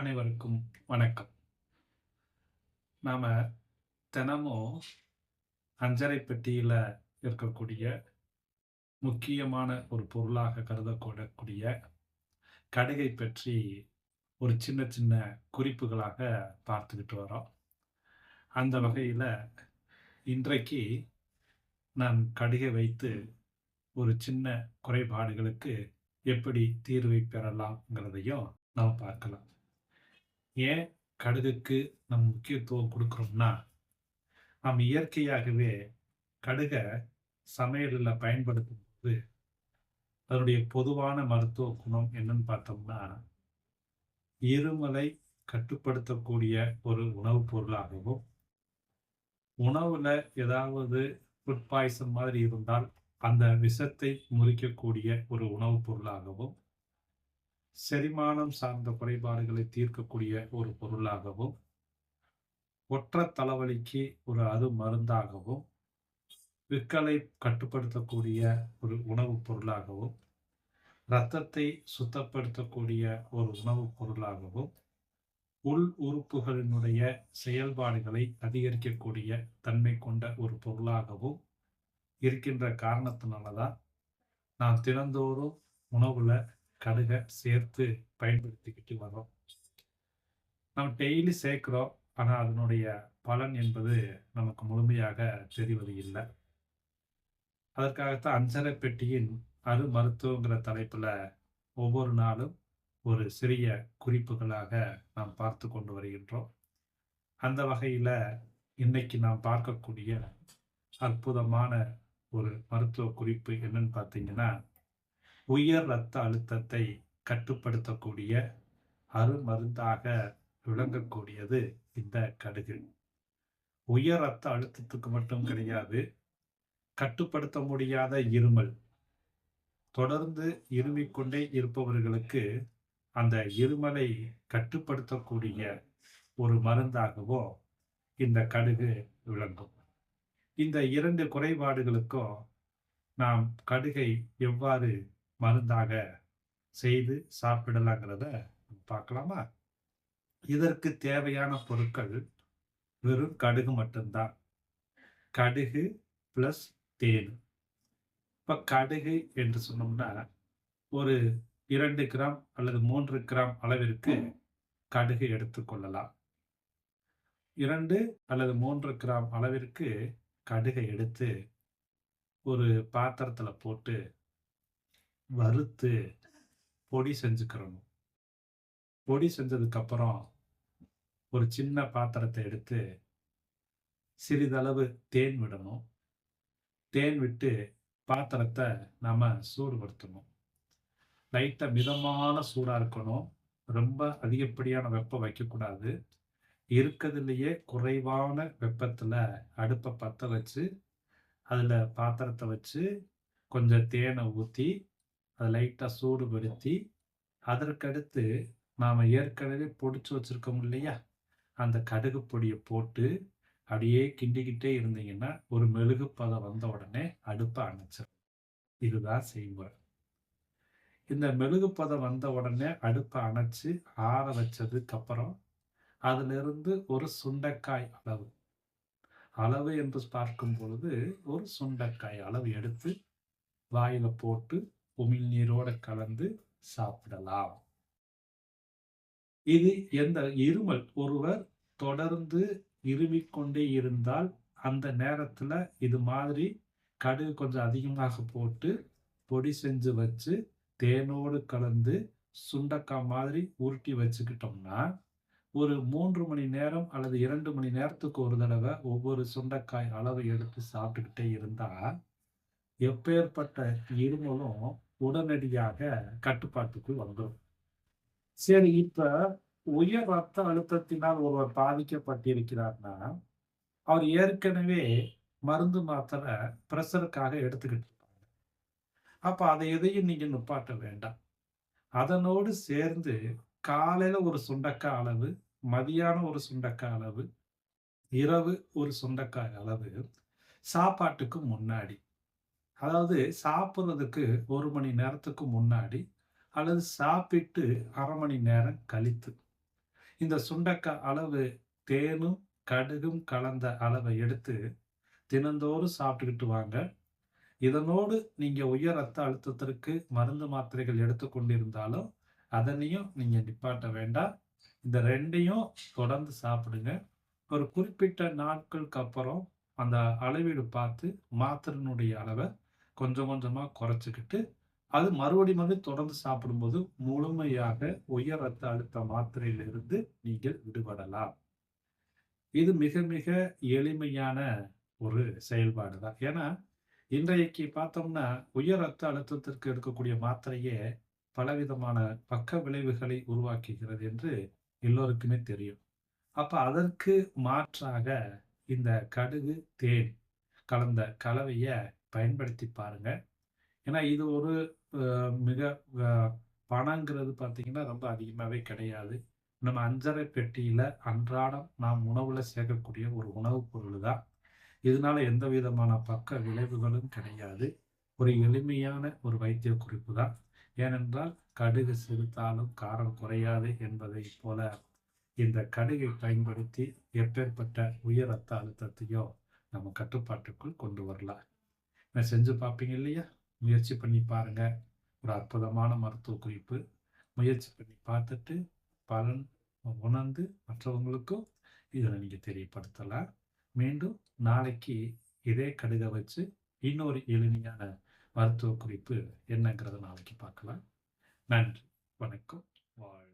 அனைவருக்கும் வணக்கம். நாம தினமும் அஞ்சரை பெட்டியில இருக்கக்கூடிய முக்கியமான ஒரு பொருளாக கருதக்கூடக்கூடிய கடுகை பற்றி ஒரு சின்ன சின்ன குறிப்புகளாக பார்த்துக்கிட்டு வரோம். அந்த வகையில் இன்றைக்கு நான் கடுகை வைத்து ஒரு சின்ன குறைபாடுகளுக்கு எப்படி தீர்வை பெறலாம்ங்கிறதையும் நாம் பார்க்கலாம். ஏன் கடுகுக்கு நம் முக்கியத்துவம் கொடுக்குறோம்னா நாம் இயற்கையாகவே கடுகை சமையலில் பயன்படுத்தும் போது அதனுடைய பொதுவான மருத்துவ குணம் என்னன்னு பார்த்தோம்னா இருமலை கட்டுப்படுத்தக்கூடிய ஒரு உணவுப் பொருளாகவும் உணவுல ஏதாவது ஃபுட் பாய்சன் மாதிரி இருந்தால் அந்த விஷத்தை முறிக்கக்கூடிய ஒரு உணவுப் பொருளாகவும் செரிமானம் சார்ந்த குறைபாடுகளை தீர்க்கக்கூடிய ஒரு பொருளாகவும் ஒற்ற தலைவலிக்கு ஒரு அரு மருந்தாகவும் விற்களை கட்டுப்படுத்தக்கூடிய ஒரு உணவுப் பொருளாகவும் இரத்தத்தை சுத்தப்படுத்தக்கூடிய ஒரு உணவுப் பொருளாகவும் உள் உறுப்புகளினுடைய செயல்பாடுகளை அதிகரிக்கக்கூடிய தன்மை கொண்ட ஒரு பொருளாகவும் இருக்கின்ற காரணத்தினால தான் நான் தினந்தோறும் உணவில் கடுகை சேர்த்து பயன்படுத்திக்கிட்டு வரோம் நம்ம டெய்லி சேர்க்குறோம். ஆனால் அதனுடைய பலன் என்பது நமக்கு முழுமையாக தெரிவது இல்லை. அதற்காகத்தான் அஞ்சரை பெட்டியின் அரு மருத்துவங்கிற தலைப்பில் ஒவ்வொரு நாளும் ஒரு சிறிய குறிப்புகளாக நாம் பார்த்து கொண்டு வருகின்றோம். அந்த வகையில் இன்னைக்கு நாம் பார்க்கக்கூடிய அற்புதமான ஒரு மருத்துவ குறிப்பு என்னன்னு பார்த்தீங்கன்னா உயர் இரத்த அழுத்தத்தை கட்டுப்படுத்தக்கூடிய அருமருந்தாக விளங்கக்கூடியது இந்த கடுகு. உயர் இரத்த அழுத்தத்துக்கு மட்டும் கிடையாது கட்டுப்படுத்த முடியாத இருமல். தொடர்ந்து இருமிக்கொண்டே இருப்பவர்களுக்கு அந்த இருமலை கட்டுப்படுத்தக்கூடிய ஒரு மருந்தாகவோ இந்த கடுகு விளங்கும். இந்த இரண்டு குறைபாடுகளுக்கும் நாம் கடுகை எவ்வாறு மருந்தாக செய்து சாப்பிடலாங்கிறத பார்க்கலாமா? இதற்கு தேவையான பொருட்கள் வெறும் கடுகு மட்டும்தான். கடுகு ப்ளஸ் தேன். இப்போ கடுகு என்று சொன்னோம்னா ஒரு இரண்டு கிராம் அல்லது மூன்று கிராம் அளவிற்கு கடுகு எடுத்துக்கொள்ளலாம் இரண்டு அல்லது மூன்று கிராம் அளவிற்கு கடுகை எடுத்து ஒரு பாத்திரத்தில் போட்டு வறுத்து பொடி செஞ்சுக்கிறணும். பொடி செஞ்சதுக்கப்புறம் ஒரு சின்ன பாத்திரத்தை எடுத்து சிறிதளவு தேன் விடணும். தேன் விட்டு பாத்திரத்தை நாம் சூடுபடுத்தணும். லைட்டாக மிதமான சூடாக இருக்கணும். ரொம்ப அதிகப்படியான வெப்பம் வைக்கக்கூடாது. இருக்கிறதுலையே குறைவான வெப்பத்தில் அடுப்பை பற்ற வச்சு அதில் பாத்திரத்தை வச்சு கொஞ்சம் தேனை ஊற்றி அதை லைட்டாக சூடுபடுத்தி அதற்கடுத்து நாம் ஏற்கனவே பொடிச்சு வச்சுருக்கோம் இல்லையா? அந்த கடுகு பொடியை போட்டு அப்படியே கிண்டிக்கிட்டே இருந்தீங்கன்னா ஒரு மெழுகு பதம் வந்த உடனே அடுப்பை அணைச்சிடும் இதுதான் செய்முறை. இந்த மெழுகு பதம் வந்த உடனே அடுப்பை அணைச்சி ஆற வச்சதுக்கப்புறம் அதிலிருந்து ஒரு சுண்டைக்காய் அளவு அளவு என்று பார்க்கும் பொழுது ஒரு சுண்டைக்காய் அளவு எடுத்து வாயில் போட்டு உமிழ்நீரோட கலந்து சாப்பிடலாம். இது எந்த இருமல்? ஒருவர் தொடர்ந்து இருமிக்கொண்டே இருந்தால் அந்த நேரத்துல இது மாதிரி கடுகு கொஞ்சம் அதிகமாக போட்டு பொடி செஞ்சு வச்சு தேனோடு கலந்து சுண்டக்காய் மாதிரி உருட்டி வச்சுக்கிட்டோம்னா ஒரு மூன்று மணி நேரம் அல்லது இரண்டு மணி நேரத்துக்கு ஒரு தடவை ஒவ்வொரு சுண்டைக்காய் அளவு எடுத்து சாப்பிட்டுக்கிட்டே இருந்தால் எப்பேற்பட்ட இருமலும் உடனடியாக கட்டுப்பாட்டுக்கு வந்துடும் சரி இப்ப உயர் ரத்த அழுத்தத்தினால் ஒருவர் பாதிக்கப்பட்டிருக்கிறார்னா அவர் ஏற்கனவே மருந்து மாத்திரை பிரஷருக்காக எடுத்துக்கிட்டு இருப்பாங்க. அப்ப அதை எதையும் நீங்க நுப்பாட்ட வேண்டாம். அதனோடு சேர்ந்து காலையில ஒரு சுண்டக்காய் அளவு மதியானம் ஒரு சுண்டக்காய் அளவு இரவு ஒரு சுண்டக்காய் அளவு சாப்பாட்டுக்கு முன்னாடி அதாவது சாப்பிட்றதுக்கு ஒரு மணி நேரத்துக்கு முன்னாடி அல்லது சாப்பிட்டு அரை மணி நேரம் கழித்து இந்த சுண்டக்காய் அளவு தேனும், கடுகும் கலந்த அளவை எடுத்து தினந்தோறும் சாப்பிட்டுக்கிட்டு வாங்க. இதனோடு நீங்கள் உயர் ரத்த அழுத்தத்திற்கு மருந்து, மாத்திரைகள் எடுத்துக்கொண்டிருந்தாலும் அதனையும் நீங்கள் நிப்பாட்ட வேண்டாம். இந்த ரெண்டையும் தொடர்ந்து சாப்பிடுங்க. ஒரு குறிப்பிட்ட நாட்களுக்கு அப்புறம் அந்த அளவீடு பார்த்து மாத்திரையினுடைய அளவை கொஞ்சம் கொஞ்சமாக குறைச்சிக்கிட்டு அது மறுபடி மறுபடியும் தொடர்ந்து சாப்பிடும்போது முழுமையாக உயர் ரத்த அழுத்த மாத்திரையிலிருந்து நீங்கள் விடுபடலாம். இது மிக மிக எளிமையான ஒரு செயல்பாடு தான். ஏன்னா, இன்றைக்கு பார்த்தோம்னா, உயர் ரத்த அழுத்தத்திற்கு எடுக்கக்கூடிய மாத்திரையே பலவிதமான பக்க விளைவுகளை உருவாக்குகிறது என்று எல்லோருக்குமே தெரியும். அப்ப அதற்கு மாற்றாக இந்த கடுகு, தேன் கலந்த கலவையை பயன்படுத்தி பாருங்கள் ஏன்னா, இது ஒரு மிக பணங்கிறது பார்த்திங்கன்னா ரொம்ப அதிகமாகவே கிடையாது. நம்ம அஞ்சரை பெட்டியில் அன்றாடம் நாம் உணவில் சேர்க்கக்கூடிய ஒரு உணவுப் பொருள் தான். இதனால எந்த விதமான பக்க விளைவுகளும் கிடையாது. ஒரு எளிமையான ஒரு வைத்திய குறிப்பு தான். ஏனென்றால், கடுகு சிறுத்தாலும் காரம் குறையாது என்பதைப் போல, இந்த கடுகை பயன்படுத்தி எப்பேர்ப்பட்ட உயர் ரத்த அழுத்தத்தையோ நம்ம கட்டுப்பாட்டுக்குள் கொண்டு வரலாம். செஞ்சு பார்ப்பீங்க இல்லையா? முயற்சி பண்ணி பாருங்க. ஒரு அற்புதமான மருத்துவ குறிப்பு. முயற்சி பண்ணி பார்த்துட்டு பலன் உணர்ந்து மற்றவங்களுக்கும் இதில் நீங்கள் தெரியப்படுத்தலாம். மீண்டும் நாளைக்கு இதே கடுக வச்சு இன்னொரு எளிமையான மருத்துவ குறிப்பு என்னங்கிறத நாளைக்கு பார்க்கலாம். நன்றி. வணக்கம். வாழ்